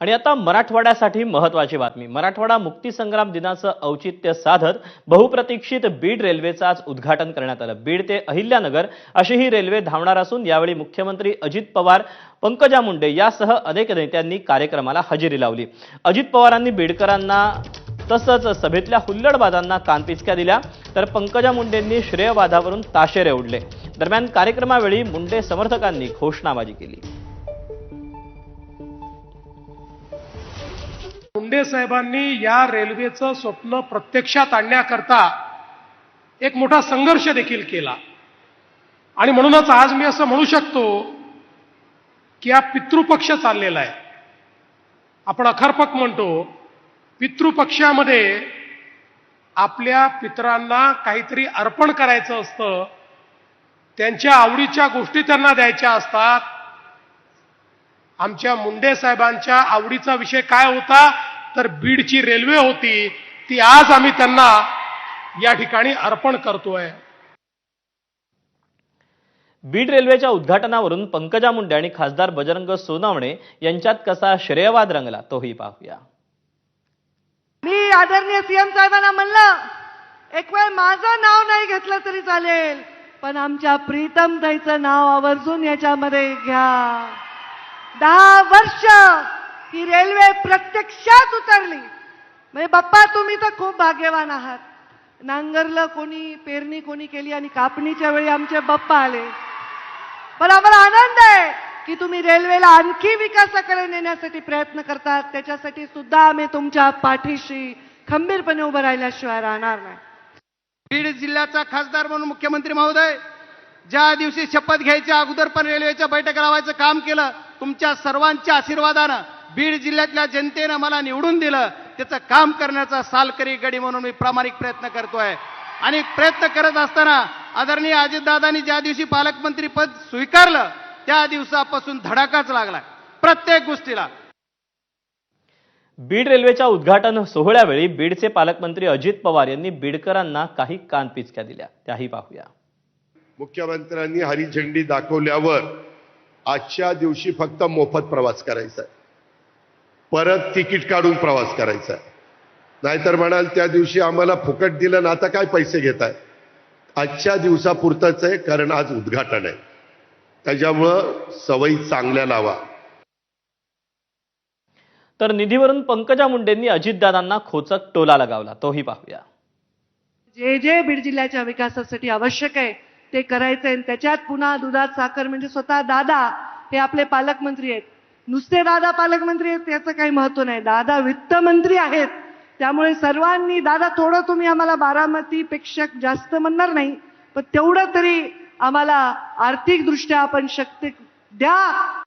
आणि आता मराठवाड्यासाठी महत्वाची बातमी. मराठवाडा मुक्तीसंग्राम दिनाचं औचित्य साधत बहुप्रतीक्षित बीड रेल्वेचं आज उद्घाटन करण्यात आलं. बीड ते अहिल्यानगर अशी ही रेल्वे धावणार असून यावेळी मुख्यमंत्री अजित पवार पंकजा मुंडे यासह अनेक नेत्यांनी कार्यक्रमाला हजेरी लावली. अजित पवारांनी बीडकरांना तसंच सभेतल्या हुल्लडबाजांना कानपिचक्या दिल्या तर पंकजा मुंडेंनी श्रेयवादावरून ताशेरे उडले दरम्यान कार्यक्रमावेळी मुंडे समर्थकांनी घोषणाबाजी केली. मुंडे साहेबांनी या रेल्वेचं स्वप्न प्रत्यक्षात आणण्याकरता एक मोठा संघर्ष देखील केला. आणि म्हणूनच आज मी असं म्हणू शकतो की हा पितृपक्ष चाललेला आहे. आपण अखरपक म्हणतो पितृपक्षामध्ये आपल्या पितरांना काहीतरी अर्पण करायचं असतं त्यांच्या आवडीच्या गोष्टी त्यांना द्यायच्या असतात. आमच्या मुंडे साहेबांच्या आवडीचा विषय काय होता? तर बीडची रेल्वे होती ती आज आम्ही त्यांना या ठिकाणी अर्पण करतोय. बीड रेल्वेच्या उद्घाटनावरून पंकजा मुंडे आणि खासदार बजरंग सोनवणे यांच्यात कसा श्रेयवाद रंगला तोही पाहूया. मी आदरणीय सीएम साहेबांना म्हणलं एक वेळ माझं नाव नाही घेतलं तरी चालेल पण आमच्या प्रीतम ताईचं नाव आवर्जून याच्यामध्ये घ्या. दहा वर्ष ही रेल्वे प्रत्यक्षात उतरली म्हणजे बाप्पा तुम्ही तर खूप भाग्यवान आहात. नांगरलं कोणी पेरणी कोणी केली आणि कापणीच्या वेळी आमचे बाप्पा आले. पण आम्हाला आनंद आहे की तुम्ही रेल्वेला आणखी विकासाकडे नेण्यासाठी प्रयत्न करतात. त्याच्यासाठी सुद्धा आम्ही तुमच्या पाठीशी खंबीरपणे उभं राहिल्याशिवाय राहणार नाही. बीड जिल्ह्याचा खासदार म्हणून मुख्यमंत्री महोदय ज्या दिवशी शपथ घ्यायच्या अगोदर पण रेल्वेच्या बैठक लावायचं काम केलं तुमच्या सर्वांच्या आशीर्वादानं बीड जिल्ह्यातल्या जनतेनं मला निवडून दिलं. त्याचं काम करण्याचा सालकरी गडी म्हणून मी प्रामाणिक प्रयत्न करतोय. आणि प्रयत्न करत असताना आदरणीय अजितदादांनी ज्या दिवशी पालकमंत्री पद स्वीकारलं त्या दिवसापासून धडाकाच लागला प्रत्येक गोष्टीला. बीड रेल्वेच्या उद्घाटन सोहळ्यावेळी बीडचे पालकमंत्री अजित पवार यांनी बीडकरांना काही कानपिचक्या दिल्या. त्याही पाहूया. मुख्यमंत्र्यांनी हरी झेंडी दाखवल्यावर आजच्या दिवशी फक्त मोफत प्रवास करायचा आहे. परत तिकीट काढून प्रवास करायचा आहे. नाहीतर म्हणाल त्या दिवशी आम्हाला फुकट दिलं ना आता काय पैसे घेत आहे आजच्या दिवसापुरतंच आहे कारण आज उद्घाटन आहे. त्याच्यामुळं सवयी चांगल्या लावा. तर निधीवरून पंकजा मुंडेंनी अजितदादांना खोचक टोला लगावला. तोही पाहूया. जे जे बीड जिल्ह्याच्या विकासासाठी आवश्यक आहे ते करायचं आहे आणि त्याच्यात पुन्हा दुधात साखर म्हणजे स्वतः दादा हे आपले पालकमंत्री आहेत. नुसते दादा पालकमंत्री आहेत त्याचं काही महत्त्व नाही. दादा वित्तमंत्री आहेत. त्यामुळे सर्वांनी दादा थोडं तुम्ही आम्हाला बारामतीपेक्षा जास्त म्हणणार नाही पण तेवढं तरी आम्हाला आर्थिकदृष्ट्या आपण शक्ती द्या.